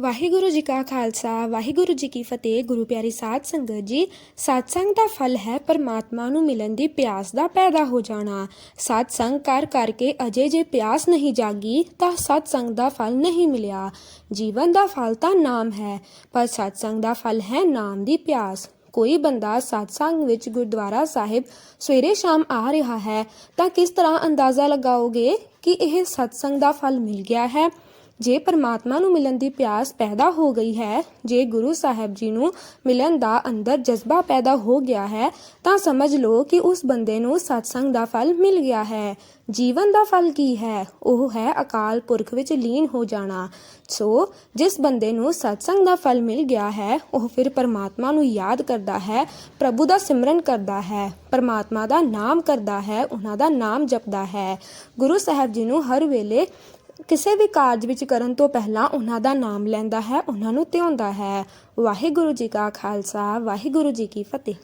ਵਾਹਿਗੁਰੂ ਜੀ ਕਾ ਖਾਲਸਾ, ਵਾਹਿਗੁਰੂ ਜੀ ਕੀ ਫਤਿਹ। ਗੁਰੂ ਪਿਆਰੀ ਸਾਧ ਸੰਗਤ ਜੀ ਸਤਸੰਗ ਦਾ ਫਲ ਹੈ ਪਰਮਾਤਮਾ ਨੂੰ ਮਿਲਣ ਦੀ ਪਿਆਸ ਦਾ ਪੈਦਾ ਹੋ ਜਾਣਾ। ਸਤਸੰਗ ਕਰ ਕਰਕੇ ਅਜੇ ਜੇ ਪਿਆਸ ਨਹੀਂ ਜਾਗੀ, ਤਾਂ ਸਤਸੰਗ ਦਾ ਫਲ ਨਹੀਂ ਮਿਲਿਆ। ਜੀਵਨ ਦਾ ਫਲ ਤਾਂ ਨਾਮ ਹੈ, ਪਰ ਸਤਸੰਗ ਦਾ ਫਲ ਹੈ ਨਾਮ ਦੀ ਪਿਆਸ। ਕੋਈ ਬੰਦਾ ਸਤਸੰਗ ਵਿੱਚ ਗੁਰਦੁਆਰਾ ਸਾਹਿਬ ਸਵੇਰੇ ਸ਼ਾਮ ਆ ਰਿਹਾ ਹੈ, ਤਾਂ ਕਿਸ ਤਰ੍ਹਾਂ ਅੰਦਾਜ਼ਾ ਲਗਾਓਗੇ ਕਿ ਇਹ ਸਤਸੰਗ ਦਾ ਫਲ ਮਿਲ ਗਿਆ ਹੈ? ਜੇ ਪਰਮਾਤਮਾ ਨੂੰ ਮਿਲਣ ਦੀ ਪਿਆਸ ਪੈਦਾ ਹੋ ਗਈ ਹੈ, ਜੇ ਗੁਰੂ ਸਾਹਿਬ ਜੀ ਨੂੰ ਮਿਲਣ ਦਾ ਅੰਦਰ ਜਜ਼ਬਾ ਪੈਦਾ ਹੋ ਗਿਆ ਹੈ, ਤਾਂ ਸਮਝ ਲਓ ਕਿ ਉਸ ਬੰਦੇ ਨੂੰ ਸਤਸੰਗ ਦਾ ਫਲ ਮਿਲ ਗਿਆ ਹੈ। ਜੀਵਨ ਦਾ ਫਲ ਕੀ ਹੈ? ਉਹ ਹੈ ਅਕਾਲ ਪੁਰਖ ਵਿੱਚ ਲੀਨ ਹੋ ਜਾਣਾ। ਸੋ, ਜਿਸ ਬੰਦੇ ਨੂੰ ਸਤਸੰਗ ਦਾ ਫਲ ਮਿਲ ਗਿਆ ਹੈ, ਉਹ ਫਿਰ ਪਰਮਾਤਮਾ ਨੂੰ ਯਾਦ ਕਰਦਾ ਹੈ, ਪ੍ਰਭੂ ਦਾ ਸਿਮਰਨ ਕਰਦਾ ਹੈ, ਪਰਮਾਤਮਾ ਦਾ ਨਾਮ ਕਰਦਾ ਹੈ, ਉਹਨਾਂ ਦਾ ਨਾਮ ਜਪਦਾ ਹੈ। ਗੁਰੂ ਸਾਹਿਬ ਜੀ ਨੂੰ ਹਰ ਵੇਲੇ ਕਿਸੇ ਵੀ ਕਾਰਜ ਵਿੱਚ ਕਰਨ ਤੋਂ ਪਹਿਲਾਂ ਉਹਨਾਂ ਦਾ ਨਾਮ ਲੈਂਦਾ ਹੈ, ਉਹਨਾਂ ਨੂੰ ਧਿਆਉਂਦਾ ਹੈ। ਵਾਹਿਗੁਰੂ ਜੀ ਕਾ ਖਾਲਸਾ, ਵਾਹਿਗੁਰੂ ਜੀ ਕੀ ਫਤਿਹ।